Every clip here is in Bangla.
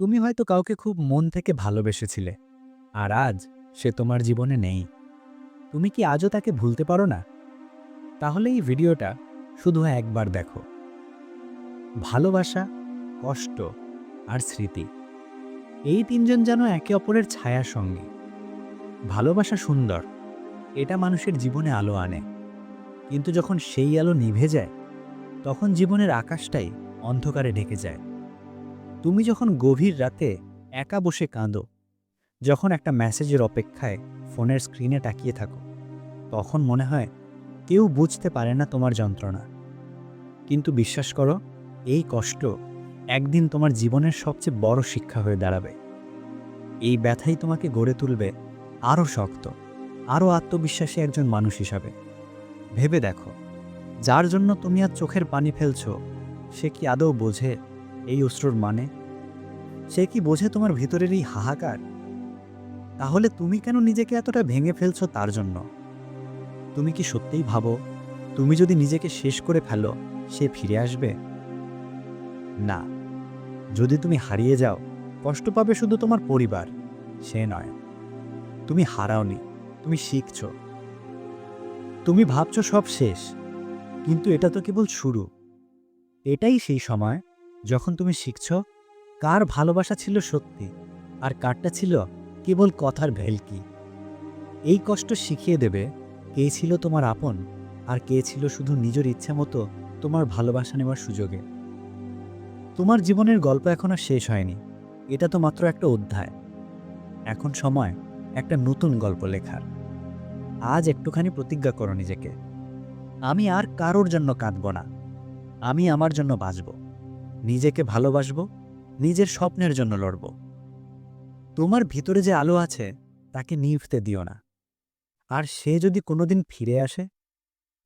তুমি হয়তো কাউকে খুব মন থেকে ভালোবেসেছিলে, আর আজ সে তোমার জীবনে নেই। তুমি কি আজও তাকে ভুলতে পারো না? তাহলে এই ভিডিওটা শুধু একবার দেখো। ভালোবাসা, কষ্ট আর স্মৃতি, এই তিনজন যেন একে অপরের ছায়ার সঙ্গে। ভালোবাসা সুন্দর, এটা মানুষের জীবনে আলো আনে। কিন্তু যখন সেই আলো নিভে যায়, তখন জীবনের আকাশটাই অন্ধকারে ঢেকে যায়। তুমি যখন গভীর রাতে একা বসে কাঁদো, যখন একটা মেসেজের অপেক্ষায় ফোনের স্ক্রিনে তাকিয়ে থাকো, তখন মনে হয় কেউ বুঝতে পারে না তোমার যন্ত্রণা। কিন্তু বিশ্বাস করো, এই কষ্ট একদিন তোমার জীবনের সবচেয়ে বড় শিক্ষা হয়ে দাঁড়াবে। এই ব্যথাই তোমাকে গড়ে তুলবে আরও শক্ত, আরও আত্মবিশ্বাসী একজন মানুষ হিসাবে। ভেবে দেখো, যার জন্য তুমি আর চোখের পানি ফেলছো, সে কি আদৌ বোঝে এই অশ্রুর মানে? সে কি বোঝে তোমার ভিতরের এই হাহাকার? তাহলে তুমি কেন নিজেকে এতটা ভেঙে ফেলছো তার জন্য? তুমি কি সত্যিই ভাবো, তুমি যদি নিজেকে শেষ করে ফেলো, সে ফিরে আসবে? না। যদি তুমি হারিয়ে যাও, কষ্ট পাবে শুধু তোমার পরিবার, সে নয়। তুমি হারাওনি, তুমি শিখছো। তুমি ভাবছ সব শেষ, কিন্তু এটা তো কেবল শুরু। এটাই সেই সময় যখন তুমি শিখছ, কার ভালোবাসা ছিল সত্যি আর কারটা ছিল কেবল কথার ভেলকি। এই কষ্ট শিখিয়ে দেবে কে ছিল তোমার আপন আর কে ছিল শুধু নিজের ইচ্ছা মতো তোমার ভালোবাসা নেওয়ার সুযোগে। তোমার জীবনের গল্প এখনও শেষ হয়নি। এটা তো মাত্র একটা অধ্যায়। এখন সময় একটা নতুন গল্প লেখার। আজ একটুখানি প্রতিজ্ঞা করো নিজেকে। আমি আর কারোর জন্য কাঁদব না। আমি আমার জন্য বাঁচব। নিজেকে ভালোবাসব, নিজের স্বপ্নের জন্য লড়ব। তোমার ভিতরে যে আলো আছে, তাকে নিভতে দিও না। আর সে যদি কোনোদিন ফিরে আসে,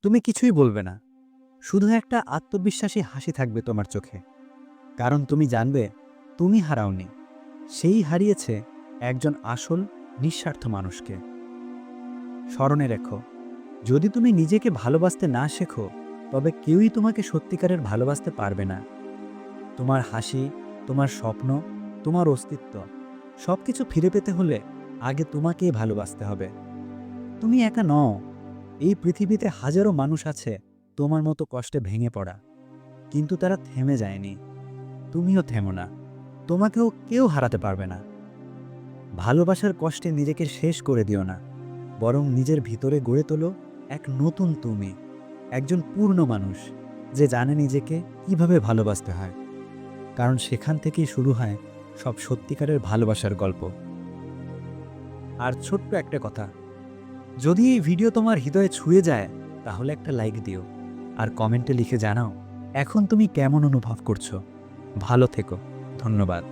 তুমি কিছুই বলবে না। শুধু একটা আত্মবিশ্বাসী হাসি থাকবে তোমার চোখে। কারণ তুমি জানবে, তুমি হারাওনি। সেই হারিয়েছে একজন আসল, নিঃস্বার্থ মানুষকে। স্মরণে রেখো, যদি তুমি নিজেকে ভালোবাসতে না শেখো, তবে কেউই তোমাকে সত্যিকারের ভালোবাসতে পারবে না। তোমার হাসি, তোমার স্বপ্ন, তোমার অস্তিত্ব সব কিছু ফিরে পেতে হলে আগে তোমাকেই ভালোবাসতে হবে। তুমি একা নও। এই পৃথিবীতে হাজারো মানুষ আছে, তোমার মতো কষ্টে ভেঙে পড়া। কিন্তু তারা থেমে যায়নি। তুমিও থেমো না। তোমাকেও কেউ হারাতে পারবে না। ভালোবাসার কষ্টে নিজেকে শেষ করে দিও না। বরং নিজের ভিতরে গড়ে তোলো এক নতুন তুমি, একজন পূর্ণ মানুষ, যে জানে নিজেকে কীভাবে ভালোবাসতে হয়। কারণ সেখান থেকেই শুরু হয় সব সত্যিকারের ভালোবাসার গল্প। আর ছোট্ট একটা কথা, যদি এই ভিডিও তোমার হৃদয়ে ছুঁয়ে যায়, তাহলে একটা লাইক দিও আর কমেন্টে লিখে জানাও এখন তুমি কেমন অনুভব করছ। ভালো থেকো, ধন্যবাদ।